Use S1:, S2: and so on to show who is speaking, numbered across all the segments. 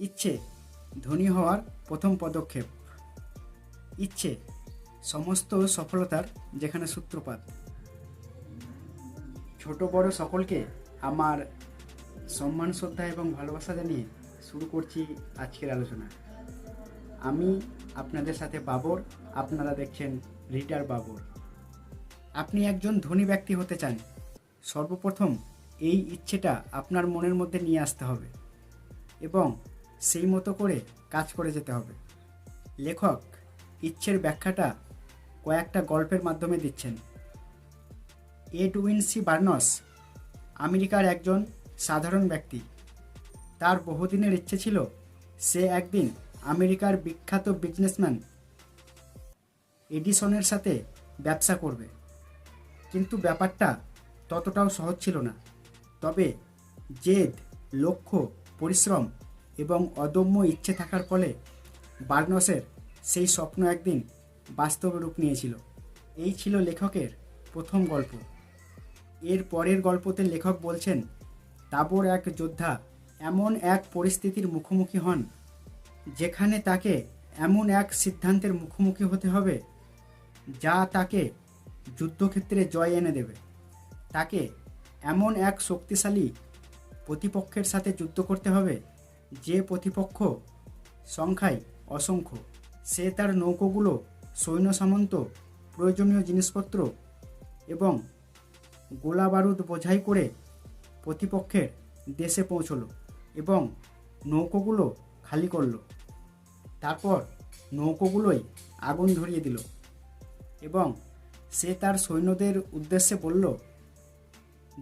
S1: ইচ্ছে, ধনী হওয়ার প্রথম পদক্ষেপ। ইচ্ছে, সমস্ত সফলতার যেখানে সূত্রপাত। ছোট বড় সকলকে আমার সম্মান, শ্রদ্ধা এবং ভালোবাসা জানিয়ে শুরু করছি আজকের আলোচনা। আমি আপনাদের সাথে বাবর, আপনারা দেখছেন রিটার বাবর। আপনি একজন ধনী ব্যক্তি হতে চান। সর্বপ্রথম এই ইচ্ছেটা আপনার মনের মধ্যে নিয়ে আসতে হবে এবং সেই মতো করে কাজ করে যেতে হবে। লেখক, ইচ্ছের ব্যাখ্যাটা কয়েকটা গল্পের মাধ্যমে দিচ্ছেন। এডউইন সি বার্নস, আমেরিকার একজন সাধারণ ব্যক্তি। তার বহুদিনের ইচ্ছে ছিল সে একদিন আমেরিকার বিখ্যাত বিজনেসম্যান এডিসনের সাথে ব্যবসা করবে। কিন্তু ব্যাপারটা ততটাও সহজ ছিল না। তবে জেদ, লক্ষ্য, পরিশ্রম এবং অদম্য ইচ্ছে থাকার ফলে বার্নসের সেই স্বপ্ন একদিন বাস্তবে রূপ নিয়েছিল। এই ছিল লেখকের প্রথম গল্প। এর পরের গল্পতে লেখক বলছেন, তাবর এক যোদ্ধা এমন এক পরিস্থিতির মুখোমুখি হন, যেখানে তাকে এমন এক সিদ্ধান্তের মুখোমুখি হতে হবে, যা তাকে যুদ্ধক্ষেত্রে জয় এনে দেবে। তাকে এমন এক শক্তিশালী প্রতিপক্ষের সাথে যুদ্ধ করতে হবে যে প্রতিপক্ষ সংখ্যায় অসংখ্য, সে তার নৌকোগুলো, সৈন্য সামন্ত, প্রয়োজনীয় জিনিসপত্র এবং গোলা বারুদ বোঝাই করে প্রতিপক্ষের দেশে পৌঁছলো এবং নৌকোগুলো খালি করল। তারপর নৌকোগুলোই আগুন ধরিয়ে দিল এবং সে তার সৈন্যদের উদ্দেশ্যে বলল,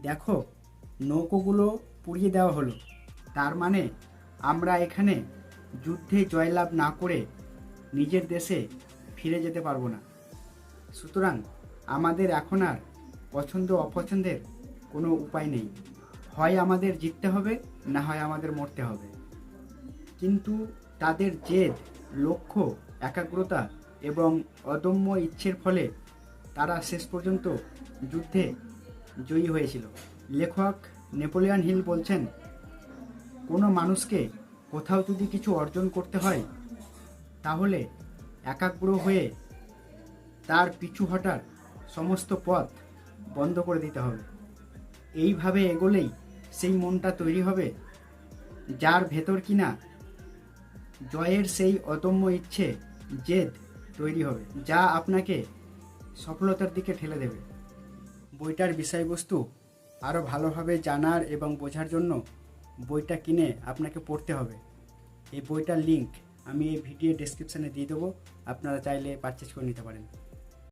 S1: দেখো, নৌকোগুলো পুড়িয়ে দেওয়া হলো। তার মানে আমরা এখানে যুদ্ধে জয়লাভ না করে নিজের দেশে ফিরে যেতে পারব না। সুতরাং আমাদের এখন আর পছন্দ অপছন্দের কোনো উপায় নেই। হয় আমাদের জিততে হবে, না হয় আমাদের মরতে হবে। কিন্তু তাদের জেদ, লক্ষ্য, একাগ্রতা এবং অদম্য ইচ্ছের ফলে তারা শেষ পর্যন্ত যুদ্ধে জয়ী হয়েছিল। লেখক নেপোলিয়ান হিল বলছেন, কোনো মানুষকে কোথাও যদি কিছু অর্জন করতে হয়, তাহলে একাগ্র হয়ে তার পিছু হটার সমস্ত পথ বন্ধ করে দিতে হবে। এইভাবে এগোলেই সেই মনটা তৈরি হবে, যার ভেতর কিনা জয়ের সেই অদম্য ইচ্ছে, জেদ তৈরি হবে, যা আপনাকে সফলতার দিকে ঠেলে দেবে। বইটার বিষয়বস্তু আরও ভালোভাবে জানার এবং বোঝার জন্য বইটা কিনে আপনাকে পড়তে হবে। এই বইটার লিঙ্ক আমি এই ভিডিও ডেসক্রিপশানে দিয়ে দেবো। আপনারা চাইলে পারচেস করে নিতে পারেন।